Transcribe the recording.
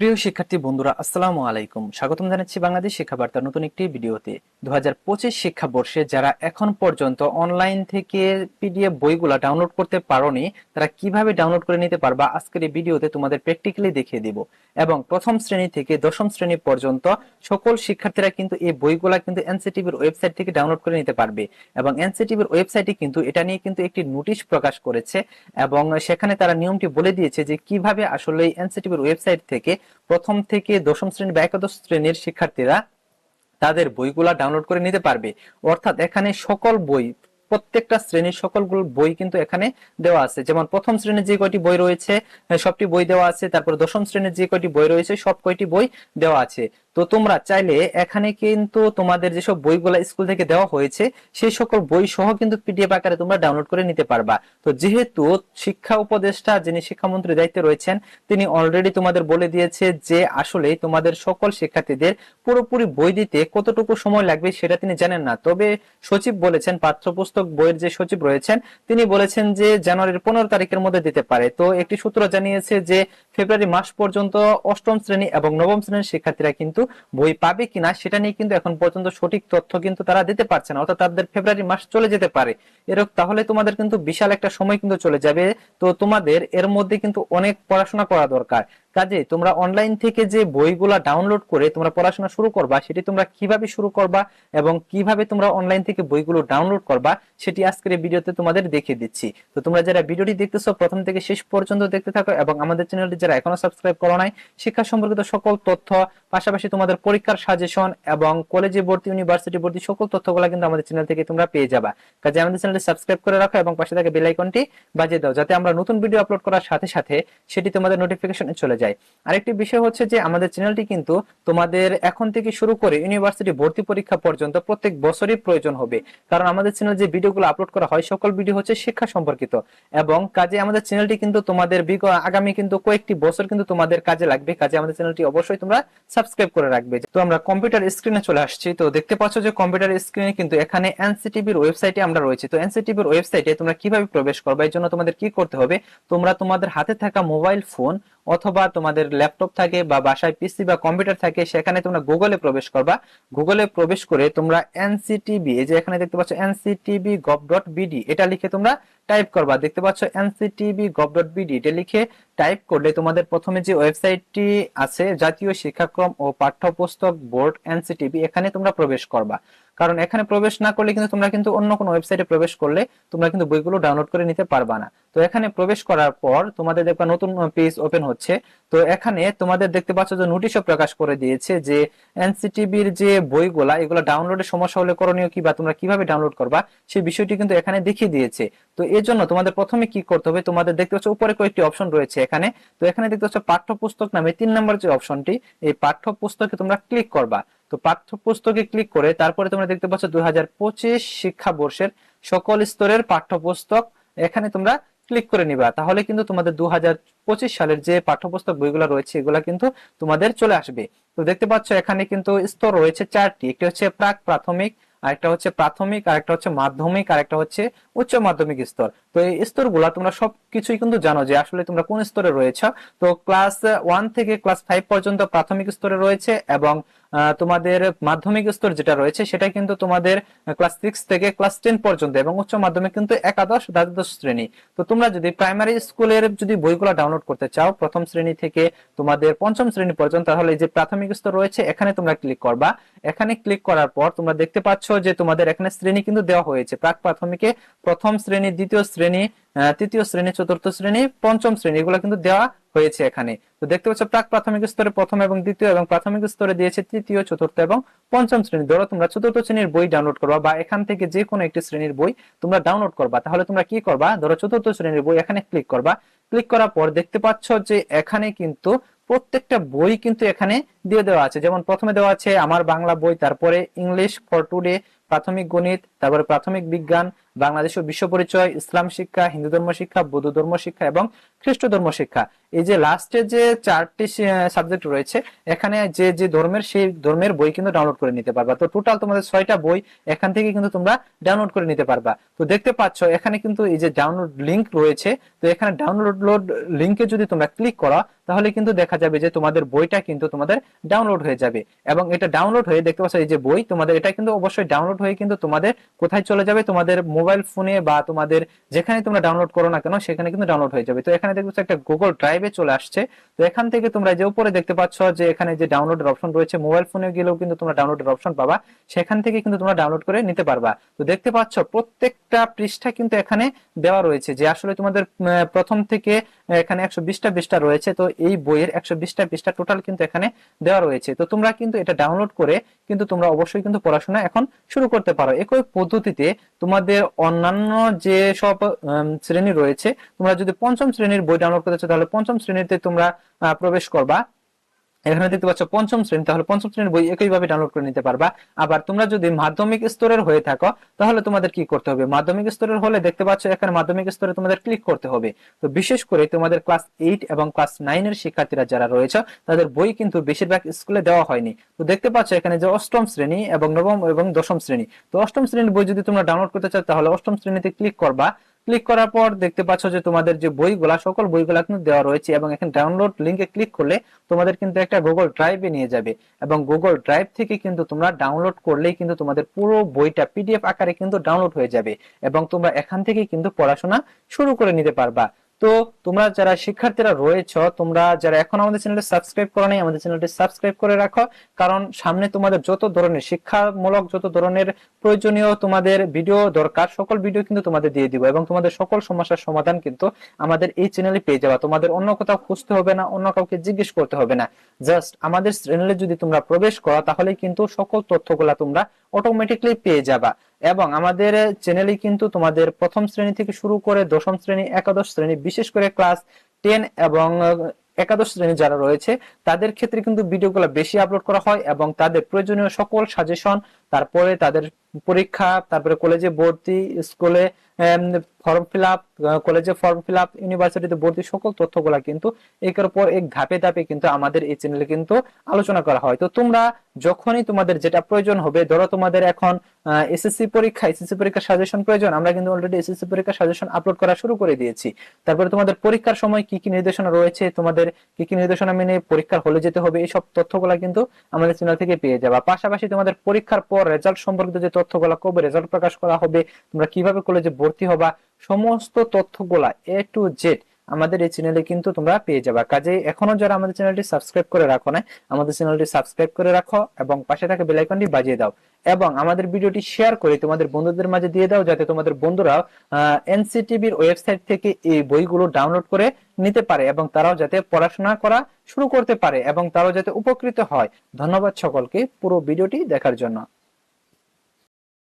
প্রিয় শিক্ষার্থী বন্ধুরা, আসসালামু আলাইকুম। স্বাগতম জানাচ্ছি বাংলাদেশ শিক্ষা বার্তার নতুন একটি ভিডিওতে। দু হাজার পঁচিশ শিক্ষাবর্ষে যারা এখন পর্যন্ত অনলাইন থেকে পিডিএফ বইগুলা ডাউনলোড করতে পারোনি, তারা কীভাবে ডাউনলোড করে নিতে পারবা আজকের এই ভিডিওতে তোমাদের প্র্যাকটিক্যালি দেখিয়ে দিব। এবং প্রথম শ্রেণি থেকে দশম শ্রেণি পর্যন্ত সকল শিক্ষার্থীরা কিন্তু এই বইগুলা কিন্তু এনসিটিভির ওয়েবসাইট থেকে ডাউনলোড করে নিতে পারবে। এবং এনসিটিভির ওয়েবসাইটে কিন্তু এটা নিয়ে কিন্তু একটি নোটিশ প্রকাশ করেছে এবং সেখানে তারা নিয়মটি বলে দিয়েছে যে কীভাবে আসলে এনসিটিভির ওয়েবসাইট থেকে প্রথম থেকে দশম শ্রেণি বা একাদশ শ্রেণির শিক্ষার্থীরা তাদের বইগুলা ডাউনলোড করে নিতে পারবে। অর্থাৎ এখানে সকল বই প্রত্যেকটা শ্রেণির সকলগুলো বই কিন্তু এখানে দেওয়া আছে। যেমন প্রথম শ্রেণির যে কয়টি বই রয়েছে সবটি বই দেওয়া আছে, তারপর দশম শ্রেণির যে কয়টি বই রয়েছে, সব কয়টি বই দেওয়া আছে। তো তোমরা চাইলে এখানে কিন্তু তোমাদের যেসব বইগুলো স্কুল থেকে দেওয়া হয়েছে, সেই সকল বই সহ কিন্তু পিডিএফ আকারে তোমরা ডাউনলোড করে নিতে পারবা। তো যেহেতু শিক্ষা উপদেষ্টা যিনি শিক্ষামন্ত্রী দায়িত্বে রয়েছেন, তিনি অলরেডি তোমাদের বলে দিয়েছে যে আসলে তোমাদের সকল শিক্ষার্থীদের পুরোপুরি বই দিতে কতটুকু সময় লাগবে সেটা তিনি জানেন না। তবে সচিব বলেছেন, পাঠ্যপুস্তক বইয়ের যে সচিব রয়েছেন, তিনি বলেছেন যে জানুয়ারির পনেরো তারিখের মধ্যে দিতে পারে। তো একটি সূত্র জানিয়েছে যে ফেব্রুয়ারি মাস পর্যন্ত অষ্টম শ্রেণি এবং নবম শ্রেণির শিক্ষার্থীরা কিন্তু বই পাবে কিনা সেটা নিয়ে কিন্তু এখন পর্যন্ত সঠিক তথ্য কিন্তু তারা দিতে পারছে না, অর্থাৎ তাদের ফেব্রুয়ারি মাস চলে যেতে পারে। এরকম তাহলে তোমাদের কিন্তু বিশাল একটা সময় কিন্তু চলে যাবে। তো তোমাদের এর মধ্যে কিন্তু অনেক পড়াশোনা করা দরকার। কাজে তোমরা অনলাইন থেকে যে বইগুলা ডাউনলোড করে তোমরা পড়াশোনা শুরু করবা, সেটি তোমরা কীভাবে শুরু করবা এবং কীভাবে তোমরা অনলাইন থেকে বইগুলো ডাউনলোড করবা সেটি আজকের এই ভিডিওতে তোমাদের দেখিয়ে দিচ্ছি। তো তোমরা যারা ভিডিওটি দেখতেছো, প্রথম থেকে শেষ পর্যন্ত দেখতে থাকো এবং আমাদের চ্যানেলটি যারা এখনও সাবস্ক্রাইব করো নাই, শিক্ষা সম্পর্কিত সকল তথ্য, পাশাপাশি তোমাদের পরীক্ষার সাজেশন এবং কলেজে ভর্তি ইউনিভার্সিটি ভর্তি সকল তথ্যগুলো কিন্তু আমাদের চ্যানেল থেকে তোমরা পেয়ে যাবা। কাজে আমাদের চ্যানেলটি সাবস্ক্রাইব করে রাখো এবং পাশে থাকা বেল আইকনটি বাজিয়ে দাও, যাতে আমরা নতুন ভিডিও আপলোড করার সাথে সাথে সেটি তোমাদের নোটিফিকেশনে চলে যায়। আরেকটি বিষয় হচ্ছে যে, আমাদের চ্যানেলটি কিন্তু তোমাদের এখন থেকে শুরু করে ইউনিভার্সিটি ভর্তি পরীক্ষা পর্যন্ত প্রত্যেক বছরই প্রয়োজন হবে। কারণ আমাদের চ্যানেল যে ভিডিওগুলো আপলোড করা হয়, সকল ভিডিও হচ্ছে শিক্ষা সম্পর্কিত। এবং কাজে আমাদের চ্যানেলটি কিন্তু তোমাদের আগামী কিন্তু কয়েকটি বছর কিন্তু তোমাদের কাজে লাগবে। কাজে আমাদের চ্যানেলটি অবশ্যই তোমরা সাবস্ক্রাইব করে রাখবে। তো আমরা কম্পিউটার স্ক্রিনে চলে আসছি। তো দেখতে পাচ্ছ যে কম্পিউটার স্ক্রিনে কিন্তু এখানে এনসিটিভির ওয়েবসাইটে আমরা রয়েছি। তো এনসিটিভির ওয়েবসাইটে তোমরা কীভাবে প্রবেশ করবে? এই জন্য তোমাদের কি করতে হবে? তোমরা তোমাদের হাতে থাকা মোবাইল ফোন অথবা তোমাদের ল্যাপটপ থাকে বা বাসায় পিসি বা কম্পিউটার থাকে, সেখানে তোমরা গুগলে প্রবেশ করবা। গুগলে প্রবেশ করে তোমরা এনসিটিবি এই যে এখানে দেখতে পাচ্ছ এনসিটিবি গভ ডট বিডি এটা লিখে তোমরা টাইপ করবা। দেখতে পাচ্ছ এনসিটিবি গভ ডট বিডি এটা লিখে টাইপ করলে তোমাদের প্রথমে যে ওয়েবসাইটটি আছে, জাতীয় শিক্ষাক্রম ও পাঠ্যপুস্তক বোর্ড এনসিটিবি এখানে তোমরা প্রবেশ করবা। কারণ এখানে প্রবেশ না করলে কিন্তু তোমরা কিন্তু অন্য কোনো ওয়েবসাইটে প্রবেশ করলে তোমরা কিন্তু বইগুলো ডাউনলোড করে নিতে পারবা না। তো এখানে প্রবেশ করার পর তোমাদের দেখবা নতুন পেজ ওপেন হচ্ছে। তো এখানে তোমাদের দেখতে পাচ্ছ যে নোটিশও প্রকাশ করে দিয়েছে যে এনসিটিভির যে বইগুলা, এগুলো ডাউনলোডের সমস্যা হলে করণীয় কি বা তোমরা কীভাবে ডাউনলোড করবা সেই বিষয়টি কিন্তু এখানে দেখিয়ে দিয়েছে। তো এর জন্য তোমাদের প্রথমে কি করতে হবে? তোমাদের দেখতে পাচ্ছ উপরে কয়েকটি অপশন রয়েছে এখানে। তো এখানে দেখতে পাচ্ছ পাঠ্যপুস্তক নামে তিন নম্বর যে অপশনটি এই পাঠ্যপুস্তকে তোমরা ক্লিক করবা। তো পাঠ্যপুস্তকে ক্লিক করে তারপরে তোমরা দেখতে পাচ্ছ দুই হাজার পঁচিশ শিক্ষাবর্ষের সকল স্তরের পাঠ্যপুস্তক এখানে তোমরা ক্লিক করে নিবা। তাহলে কিন্তু তোমাদের দুই হাজার পঁচিশ সালের যে পাঠ্যপুস্তক বইগুলো রয়েছে, এগুলা কিন্তু তোমাদের চলে আসবে। তো দেখতে পাচ্ছ এখানে কিন্তু স্তর রয়েছে চারটি। একটি হচ্ছে প্রাক প্রাথমিক আরেকটা হচ্ছে প্রাথমিক, আরেকটা হচ্ছে মাধ্যমিক, আরেকটা হচ্ছে উচ্চ মাধ্যমিক স্তর। তো এই স্তরগুলা তোমরা সবকিছুই কিন্তু জানো যে আসলে তোমরা কোন স্তরে রয়েছে। তো ক্লাস ওয়ান থেকে ক্লাস ফাইভ পর্যন্ত প্রাথমিক স্তরে রয়েছে এবং তোমাদের মাধ্যমিক স্তর যেটা রয়েছে, সেটা কিন্তু তোমাদের ক্লাস সিক্স থেকে ক্লাস টেন পর্যন্ত এবং উচ্চ মাধ্যমিক কিন্তু একাদশ, দ্বাদশ শ্রেণি। তো তোমরা যদি প্রাইমারি স্কুলের যদি বইগুলো ডাউনলোড করতে চাও, প্রথম শ্রেণি থেকে তোমাদের পঞ্চম শ্রেণি পর্যন্ত, তাহলে যে প্রাথমিক স্তর রয়েছে, এখানে তোমরা ক্লিক করবা। এখানে ক্লিক করার পর তোমরা দেখতে পাচ্ছ যে তোমাদের এখানে শ্রেণি কিন্তু দেওয়া হয়েছে। প্রাক প্রাথমিকে প্রথম শ্রেণি, দ্বিতীয় শ্রেণি তৃতীয় শ্রেণি, চতুর্থ শ্রেণি, পঞ্চম শ্রেণি, এগুলো কিন্তু দেওয়া হয়েছে এখানে। তো দেখতে পাচ্ছ, প্রাক প্রাথমিক স্তরে প্রথম এবং দ্বিতীয় এবং প্রাথমিক স্তরে দিয়েছে তৃতীয়, চতুর্থ এবং পঞ্চম শ্রেণি। ধরো, তোমরা চতুর্থ শ্রেণির বই ডাউনলোড করবা বা এখান থেকে যে কোনো একটি শ্রেণির বই তোমরা ডাউনলোড করবা। তাহলে তোমরা কি করবা? ধরো, চতুর্থ শ্রেণির বই এখানে ক্লিক করবা। ক্লিক করার পর দেখতে পাচ্ছ যে এখানে কিন্তু প্রত্যেকটা বই কিন্তু এখানে দিয়ে দেওয়া আছে। যেমন প্রথমে দেওয়া আছে, আমার বাংলা বই তারপরে ইংলিশ ফর টুডে প্রাথমিক গণিত, তারপরে প্রাথমিক বিজ্ঞান বাংলাদেশ ও বিশ্ব পরিচয়, ইসলাম শিক্ষা, হিন্দু ধর্ম শিক্ষা, বৌদ্ধ ধর্ম শিক্ষা এবং খ্রিস্ট ধর্ম শিক্ষা। এই যে লাস্টে যে চারটি সাবজেক্ট রয়েছে, এখানে যে যে ধর্মের, সেই ধর্মের বই কিন্তু ডাউনলোড করে নিতে পারবা। তো টোটাল তোমাদের ছয়টা বই এখান থেকে কিন্তু তোমরা ডাউনলোড করে নিতে পারবা। তো দেখতে পাচ্ছ, এখানে কিন্তু এই যে ডাউনলোড লিংক রয়েছে, তো এখানে ডাউনলোড লিংকে যদি তোমরা ক্লিক করো, তাহলে কিন্তু দেখা যাবে যে তোমাদের বইটা কিন্তু তোমাদের ডাউনলোড হয়ে যাবে। এবং এটা ডাউনলোড হয়ে, দেখতে পাচ্ছ, এই যে বই, তোমাদের, এটা কিন্তু অবশ্যই ডাউনলোড হয়ে কিন্তু তোমাদের কোথায় চলে যাবে? তোমাদের মোবাইল ফোনে বা তোমাদের যেখানে তোমরা ডাউনলোড করো না কেন, সেখানে কিন্তু ডাউনলোড হয়ে যাবে। তো এখানে পাচ্ছ একটা গুগল ড্রাইভে চলে আসছে। তো এখান থেকে তোমরা যে উপরে দেখতে পাচ্ছ যে এখানে যে ডাউনলোডের অপশন রয়েছে মোবাইল ফোনে গেলেও কিন্তু তোমরা ডাউনলোডের অপশন পাবা। সেখান থেকে কিন্তু তোমরা ডাউনলোড করে নিতে পারবা। তো দেখতে পাচ্ছ প্রত্যেকটা পৃষ্ঠা কিন্তু এখানে দেওয়া রয়েছে যে আসলে তোমাদের প্রথম থেকে এখানে একশো বিশটা পৃষ্ঠা রয়েছে। তো এই বইয়ের একশো বিশটা পৃষ্ঠা টোটাল কিন্তু এখানে দেওয়া রয়েছে। তো তোমরা কিন্তু এটা ডাউনলোড করে কিন্তু তোমরা অবশ্যই কিন্তু পড়াশোনা এখন শুরু করতে পারো। একই পদ্ধতিতে তোমাদের অন্যান্য যে সব শ্রেণি রয়েছে, তোমরা যদি পঞ্চম শ্রেণির বই ডাউনলোড করতে চাও তাহলে পঞ্চম শ্রেণীতে তোমরা প্রবেশ করবা। এখানে দেখতে পাচ্ছ পঞ্চম শ্রেণি। তাহলে পঞ্চম শ্রেণির বই একইভাবে ডাউনলোড করে নিতে পারবা। আবার তোমরা যদি মাধ্যমিক স্তরের হয়ে থাকো, তাহলে তোমাদের কি করতে হবে? মাধ্যমিক স্তরের হলে দেখতে পাচ্ছ এখানে মাধ্যমিক স্তরে তোমাদের ক্লিক করতে হবে। তো বিশেষ করে তোমাদের ক্লাস এইট এবং ক্লাস নাইন এর শিক্ষার্থীরা যারা রয়েছে, তাদের বই কিন্তু বেশিরভাগ স্কুলে দেওয়া হয়নি। তো দেখতে পাচ্ছ এখানে যে অষ্টম শ্রেণি এবং নবম এবং দশম শ্রেণি। তো অষ্টম শ্রেণির বই যদি তোমরা ডাউনলোড করতে চাও, তাহলে অষ্টম শ্রেণীতে ক্লিক করবা। ক্লিক করার পর দেখতে পাচ্ছ যে তোমাদের যে বইগুলা, সকল বইগুলা কিন্তু দেওয়া রয়েছে এবং এখানে ডাউনলোড লিঙ্কে ক্লিক করলে তোমাদের কিন্তু একটা গুগল ড্রাইভে নিয়ে যাবে এবং গুগল ড্রাইভ থেকে কিন্তু তোমরা ডাউনলোড করলেই কিন্তু তোমাদের পুরো বইটা পিডিএফ আকারে কিন্তু ডাউনলোড হয়ে যাবে এবং তোমরা এখান থেকে কিন্তু পড়াশোনা শুরু করে নিতে পারবা। তো তোমরা যারা শিক্ষার্থীরা রয়েছ, তোমরা যারা এখন আমাদের চ্যানেলটি সাবস্ক্রাইব করো নাই, আমাদের চ্যানেলটি সাবস্ক্রাইব করে রাখো। কারণ সামনে তোমাদের যত ধরনের শিক্ষামূলক, যত ধরনের প্রয়োজনীয় তোমাদের ভিডিও দরকার, সকল ভিডিও কিন্তু তোমাদের দিয়ে দিব এবং তোমাদের সকল সমস্যার সমাধান কিন্তু আমাদের এই চ্যানেলে পেয়ে যাবা। তোমাদের অন্য কোথাও খুঁজতে হবে না, অন্য কাউকে জিজ্ঞেস করতে হবে না। জাস্ট আমাদের চ্যানেলে যদি তোমরা প্রবেশ করো, তাহলে কিন্তু সকল তথ্যগুলা তোমরা অটোমেটিকলি পেয়ে যাবা। এবং আমাদের চ্যানেলে কিন্তু তোমাদের প্রথম শ্রেণি থেকে শুরু করে দশম শ্রেণি, একাদশ শ্রেণি, বিশেষ করে ক্লাস টেন এবং একাদশ শ্রেণি যারা রয়েছে, তাদের ক্ষেত্রে কিন্তু ভিডিওগুলো বেশি আপলোড করা হয় এবং তাদের প্রয়োজনীয় সকল সাজেশন তারপরে তাদের পরীক্ষা, তারপরে কলেজে ভর্তি স্কুলে ফর্ম ফিল আপ কলেজে ফর্ম ফিল আপ ইউনিভার্সিটিতে ভর্তি সকল তথ্যগুলা কিন্তু একের পর এক ধাপে ধাপে কিন্তু আমাদের এই চ্যানেলে কিন্তু আলোচনা করা হয়। তো তোমরা যখনই তোমাদের যেটা প্রয়োজন হবে, ধরো তোমাদের এখন এসএসসি পরীক্ষা এসএসসি পরীক্ষার সাজেশন প্রয়োজন, আমরা কিন্তু অলরেডি এসএসসি পরীক্ষার সাজেশন আপলোড করা শুরু করে দিয়েছি। তারপরে তোমাদের পরীক্ষার সময় কি কি নির্দেশনা রয়েছে, তোমাদের কি কি নির্দেশনা মেনে পরীক্ষার হলে যেতে হবে এই সব তথ্যগুলা কিন্তু আমাদের চ্যানেল থেকে পেয়ে যাবা। পাশাপাশি তোমাদের পরীক্ষার পর রেজাল্ট সম্পর্কিত যে তথ্যগুলো কবে রেজাল্ট প্রকাশ করা হবে, তোমরা কীভাবে কলেজে ভর্তি হবা, সমস্ত তথ্যগুলা এ টু জেড আমাদের এই চ্যানেলে কিন্তু তোমরা পেয়ে যাবা। কাজে এখনও যারা আমাদের চ্যানেলটি সাবস্ক্রাইব করে রাখো না, আমাদের চ্যানেলটি সাবস্ক্রাইব করে রাখো এবং পাশে থাকা বেল আইকনটি বাজিয়ে দাও এবং আমাদের ভিডিওটি শেয়ার করে তোমাদের বন্ধুদের মাঝে দিয়ে দাও যাতে তোমাদের বন্ধুরাও এনসিটিভির ওয়েবসাইট থেকে এই বইগুলো ডাউনলোড করে নিতে পারে এবং তারাও যাতে পড়াশোনা করা শুরু করতে পারে এবং তারাও যাতে উপকৃত হয়। ধন্যবাদ সকলকে পুরো ভিডিওটি দেখার জন্য।